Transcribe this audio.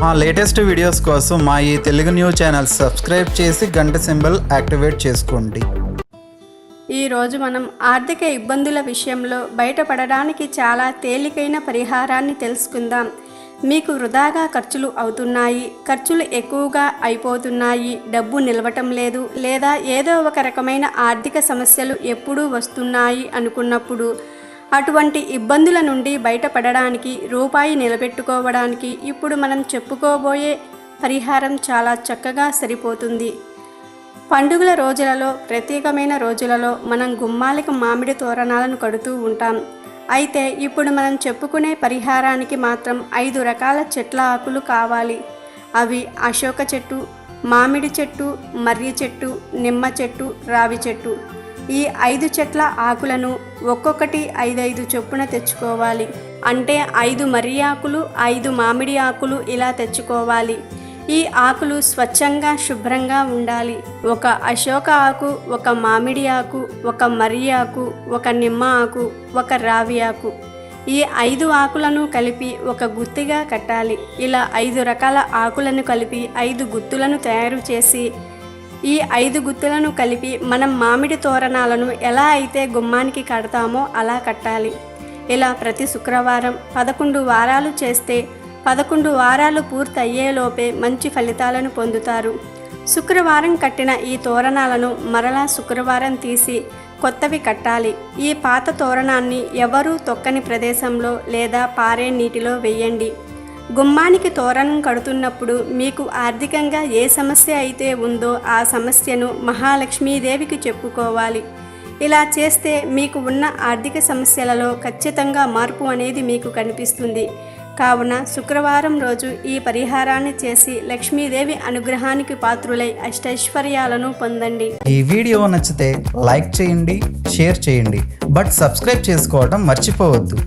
మా latest videos కోసం మా ఈ తెలుగు న్యూస్ ఛానల్ సబ్స్క్రైబ్ చేసి గంట సింబల్ యాక్టివేట్ చేసుకోండి. ఈరోజు మనం ఆర్థిక ఇబ్బందుల విషయంలో బయటపడడానికి చాలా తేలికైన పరిహారాన్ని తెలుసుకుందాం. మీకు వృధాగా ఖర్చులు అవుతున్నాయి ఖర్చులు ఎక్కువగా అయిపోతున్నాయి డబ్బు నిలవటం లేదు లేదా ఏదో ఒక రకమైన ఆర్థిక సమస్యలు ఎప్పుడూ వస్తున్నాయి అనుకున్నప్పుడు అటువంటి ఇబ్బందుల నుండి బయటపడడానికి రూపాయి నిలబెట్టుకోవడానికి ఇప్పుడు మనం చెప్పుకోబోయే పరిహారం చాలా చక్కగా సరిపోతుంది. పండుగల రోజులలో ప్రత్యేకమైన రోజులలో మనం గుమ్మాలకు మామిడి తోరణాలను కడుతూ ఉంటాం. అయితే ఇప్పుడు మనం చెప్పుకునే పరిహారానికి మాత్రం ఐదు రకాల చెట్ల ఆకులు కావాలి. అవి అశోక చెట్టు మామిడి చెట్టు మర్రి చెట్టు నిమ్మ చెట్టు రావి చెట్టు. ఈ ఐదు చెట్ల ఆకులను ఒక్కొక్కటి ఐదైదు చొప్పున తెచ్చుకోవాలి. అంటే ఐదు మర్రి ఆకులు ఐదు మామిడి ఆకులు ఇలా తెచ్చుకోవాలి. ఈ ఆకులు స్వచ్ఛంగా శుభ్రంగా ఉండాలి. ఒక అశోక ఆకు ఒక మామిడి ఆకు ఒక మర్రి ఆకు ఒక నిమ్మ ఆకు ఒక రావి ఆకు. ఈ ఐదు ఆకులను కలిపి ఒక గుత్తిగా కట్టాలి. ఇలా ఐదు రకాల ఆకులను కలిపి ఐదు గుత్తులను తయారు చేసి ఈ ఐదు గుత్తులను కలిపి మనం మామిడి తోరణాలను ఎలా అయితే గుమ్మానికి కడతామో అలా కట్టాలి. ఇలా ప్రతి శుక్రవారం పదకొండు వారాలు చేస్తే పదకొండు వారాలు పూర్తయ్యేలోపే మంచి ఫలితాలను పొందుతారు. శుక్రవారం కట్టిన ఈ తోరణాలను మరలా శుక్రవారం తీసి కొత్తవి కట్టాలి. ఈ పాత తోరణాన్ని ఎవరూ తొక్కని ప్రదేశంలో లేదా పారే నీటిలో వేయండి. గుమ్మానికి తోరణం కడుతున్నప్పుడు మీకు ఆర్థికంగా ఏ సమస్య అయితే ఉందో ఆ సమస్యను మహాలక్ష్మీదేవికి చెప్పుకోవాలి. ఇలా చేస్తే మీకు ఉన్న ఆర్థిక సమస్యలలో ఖచ్చితంగా మార్పు అనేది మీకు కనిపిస్తుంది. కావున శుక్రవారం రోజు ఈ పరిహారాన్ని చేసి లక్ష్మీదేవి అనుగ్రహానికి పాత్రులై అష్టైశ్వర్యాలను పొందండి. ఈ వీడియో నచ్చితే లైక్ చేయండి షేర్ చేయండి. బట్ సబ్స్క్రైబ్ చేసుకోవడం మర్చిపోవద్దు.